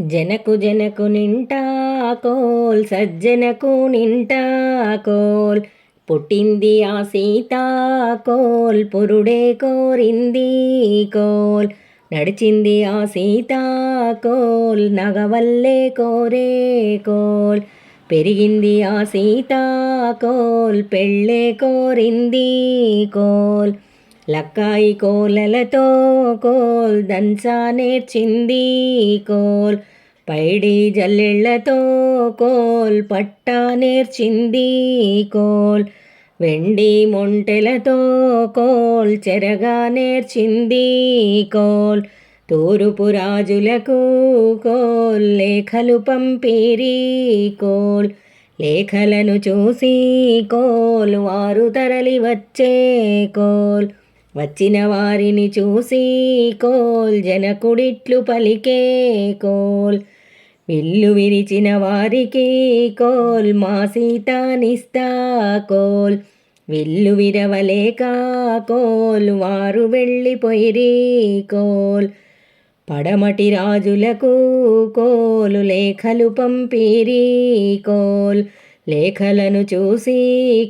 జనకు జనకు నింటా coal సజ్జనకు నింటా coal. పుట్టింది ఆ సీత కోల్ పురుడే కోరింది కోల్. నడిచింది ఆ సీత కోల్ నగవల్లే కోరే కోల్. పెరిగింది ఆ సీత కోల్ పెళ్ళే కోరింది కోల్. లక్కాయి కోలలతో కోల్ దంచా నేర్చింది కోల్. పైడి జల్లెళ్ళతో కోల్ పట్టా నేర్చింది కోల్. వెండి మొంటెలతో కోల్ చెరగా నేర్చింది కోల్. తూరుపు రాజులకు కోల్ లేఖలు పంపిరి కోల్. లేఖలను చూసి కోల్ వారు తరలి వచ్చే కోల్. వచ్చిన వారిని చూసి కోల్ జనకుడిట్లు పలికే కోల్. విల్లు విరిచిన వారికి కోల్ మా సీతానిస్తా కోల్. విల్లు విరవలేక కోల్ వారు వెళ్ళిపోయిరి కోల్. పడమటి రాజులకు కోలు లేఖలు పంపిరి కోల్. లేఖలను చూసి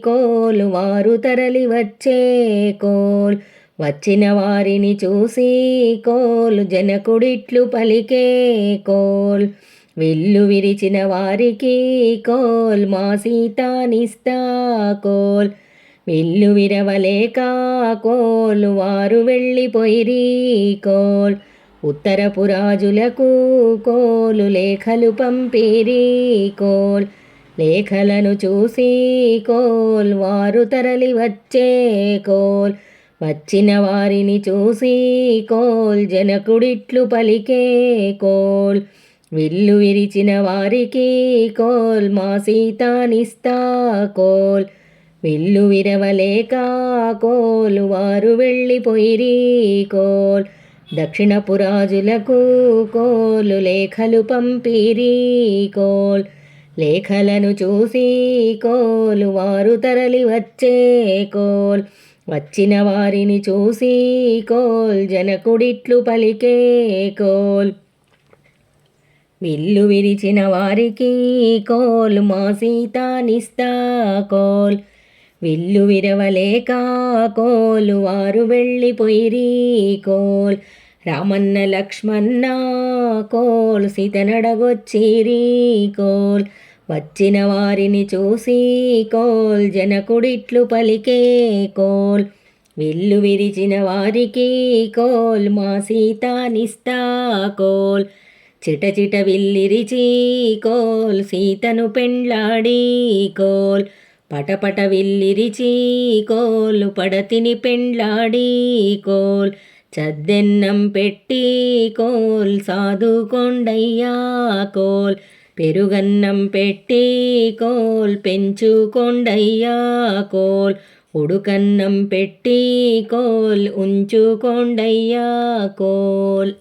కోలు వారు తరలి వచ్చే కోల్. వచ్చిన వారిని చూసి కోల్ జనకుడిట్లు పలికే కోల్. విల్లు విరిచిన వారికి కోల్ మా సీతానిస్తా కోల్. విల్లు విరవలేక కోలు వారు వెళ్ళిపోయిరి కోల్. ఉత్తరపు రాజులకు కోలు లేఖలు పంపిరి కోల్. లేఖలను చూసి కోల్ వారు తరలి వచ్చే కోల్. వచ్చిన వారిని చూసి కోల్ జనకుడిట్లు పలికే కోల్. విల్లు విరిచిన వారికి కోల్ మా సీతానిస్తా కోల్. విల్లు విరవలేక కోలు వారు వెళ్ళిపోయిరి కోల్. దక్షిణపు రాజులకు కోలు లేఖలు పంపిరి కోల్. లేఖలను చూసి కోలు వారు తరలి వచ్చే కోల్. వచ్చిన వారిని చూసి కోల్ జనకుడిట్లు పలికే కోల్. విల్లు విరిచిన వారికి కోల్ మా సీతానిస్తా కోల్. విల్లు విరవలేక కోలు వారు వెళ్ళిపోయిరి కోల్. రామన్న లక్ష్మణ కోల్ సీతనడగొచ్చిరి కోల్. వచ్చిన వారిని చూసి కోల్ జనకుడిట్లు పలికే కోల్. విల్లు విరిచిన వారికి కోల్ మా సీతానిస్తా కోల్. చిట విల్లిరిచి కోల్ సీతను పెండ్లాడి కోల్. పటపట విల్లిరిచి కోల్ పడతిని పెండ్లాడి కోల్. చద్దెన్నం పెట్టి కోల్ సాధుకొండయ్యా కోల్. పెరుగన్నం పెట్టి కోల్ పెంచుకోండయ్యా కోల్. ఉడుకన్నం పెట్టి కోల్ ఉంచుకోండయ్యా కోల్.